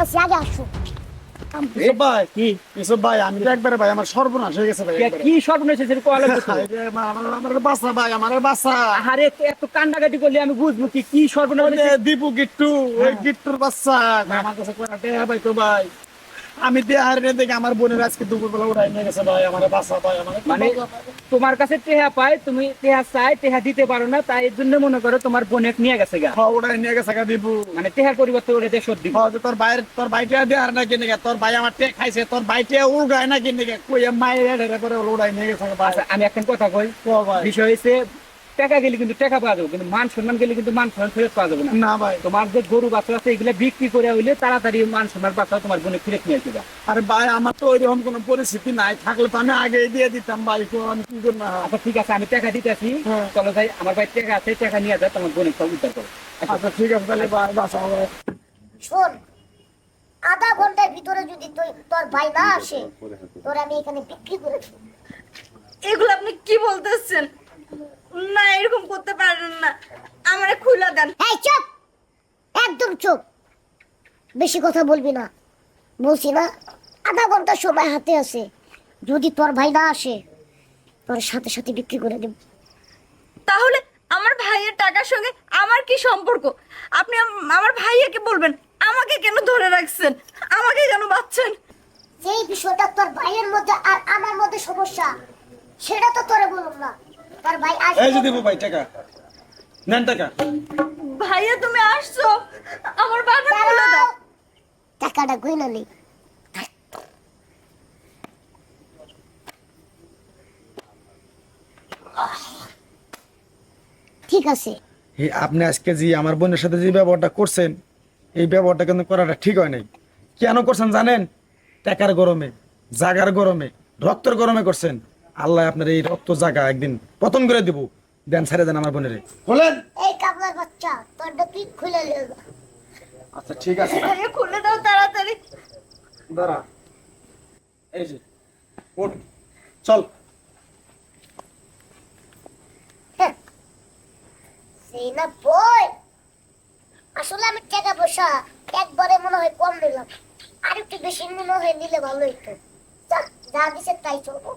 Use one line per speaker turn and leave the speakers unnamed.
করতেছি আগে আসো।
ভাই আমি তো একবারে ভাই আমার সর্বনাশ হয়ে গেছে ভাই
কি সর্বনাশ হয়েছে
আমার বাসা ভাই আমার বাসা।
আরে এত- কান্নাকাটি করলে আমি বুঝব কি কি সর্বনাশ?
দীপু গিট্টু ওই গিট্টুর বাচ্চা আমার কাছে ভাই তো ভাই। আমি দেহার রে দেখে আমার বোনের আজকে দুপুরবেলা উঠাই নিয়ে গেছে ভাই আমার বাসা ভাই আমার
মানে তোমার কাছে টেহা পায় তুমি টেহা চাই টেহা দিতে পারো না তাই এর জন্য মনে করো তোমার বোনের নিয়ে গেছে গা।
হ্যাঁ, উঠাই নিয়ে গেছে গা দীপু
মানে টেহার পরিবর্তে ওরে দেশ দিব
হ্যাঁ, তোর ভাইয়ের তোর ভাইটা দেহার না কিনে তোর ভাই আমার টেক খাইছে তোর ভাইটা উড়ায় না কিনে কই মায়ের করে উড়াই নিয়ে গেছে
আচ্ছা আমি একটা কথা কই। বিষয় হয়েছে টাকা গেলে কিন্তু টাকা পাওয়া যাবে কিন্তু মান সম্মান গেলে কিন্তু মান সম্মান ফেরত পাওয়া যাবে না।
না ভাই।
তোমার যে গরু বাচ্চা আছে এগুলো বিক্রি করে হইলে তাড়াতাড়ি মান সম্মান বাচ্চা তোমার বোনে ফিরে নিয়ে আসবে।
আরে ভাই আমার তো ওইরকম কোনো পরিস্থিতি নাই। থাকলে তো আমি আগেই দিয়ে দিতাম ভাই তো আমি কি করব?
আচ্ছা ঠিক আছে আমি টাকা দিতেছি।
হ্যাঁ।
চলো ভাই আমার ভাই টাকা আছে টাকা নিয়ে যায় তোমার বোনের সব উদ্ধার করো।
আচ্ছা। ঠিক আছে তাহলে ভাই বাসা হবে
শোন আধা ঘণ্টার ভিতরে যদি তুই তোর ভাই না আসে তোর আমি এখানে বিক্রি করে দেবো।
এগুলো আপনি কি বলতেছেন? না এরকম করতে পারেন না। আমারে খুলে দেন।
এই চুপ! একদম চুপ! বেশি কথা বলবি না। বলছি না আধা ঘণ্টা সময় হাতে আছে। যদি তোর ভাই না আসে তোর সাথে সাথে বিক্রি করে দেব।
তাহলে আমার ভাইয়ের টাকার সঙ্গে আমার কি সম্পর্ক? আপনি আমার ভাইয়াকে বলবেন আমাকে কেন ধরে রাখছেন? আমাকে কেন বাঁচছেন
যেই বিষয়টা তোর ভাইয়ের মধ্যে আর আমার মধ্যে সমস্যা সেটা তো তোরে বলুন না।
এই যে দেবো ভাই টাকা। নেন টাকা।
ভাইয়া তুমি আসছো? আমার বাটা খুলে দাও।
দাঁড়াও। টাকাটা গইনা নেই ঠিক আছে।
আপনি আজকে যে আমার বোনের সাথে যে ব্যবহারটা করছেন এই ব্যবহারটা কিন্তু করাটা ঠিক হয় নাই। কেন করছেন জানেন? টাকার গরমে জাগার গরমে রক্তের গরমে করছেন। আল্লাহ আপনার এই রক্ত জাগা একদিন পতন করে দিব। দেন ছেড়ে দেন আমার বোনের। বলেন।
এই কাবলার বাচ্চা তোরটা তুই খুলে লে
আচ্ছা ঠিক আছে।
ভাইয়া খুলে দাও তাড়াতাড়ি।
দাঁড়া। এই যে ওঠ। চল।
হ্যাঁ। সেই না বই। আসলে আমি টাকা পয়সা একবারে মনে হয় কম দিলাম আর একটু বেশি মনে হয় নিলে ভালো হতো যা যা দিছে তাই চলবো।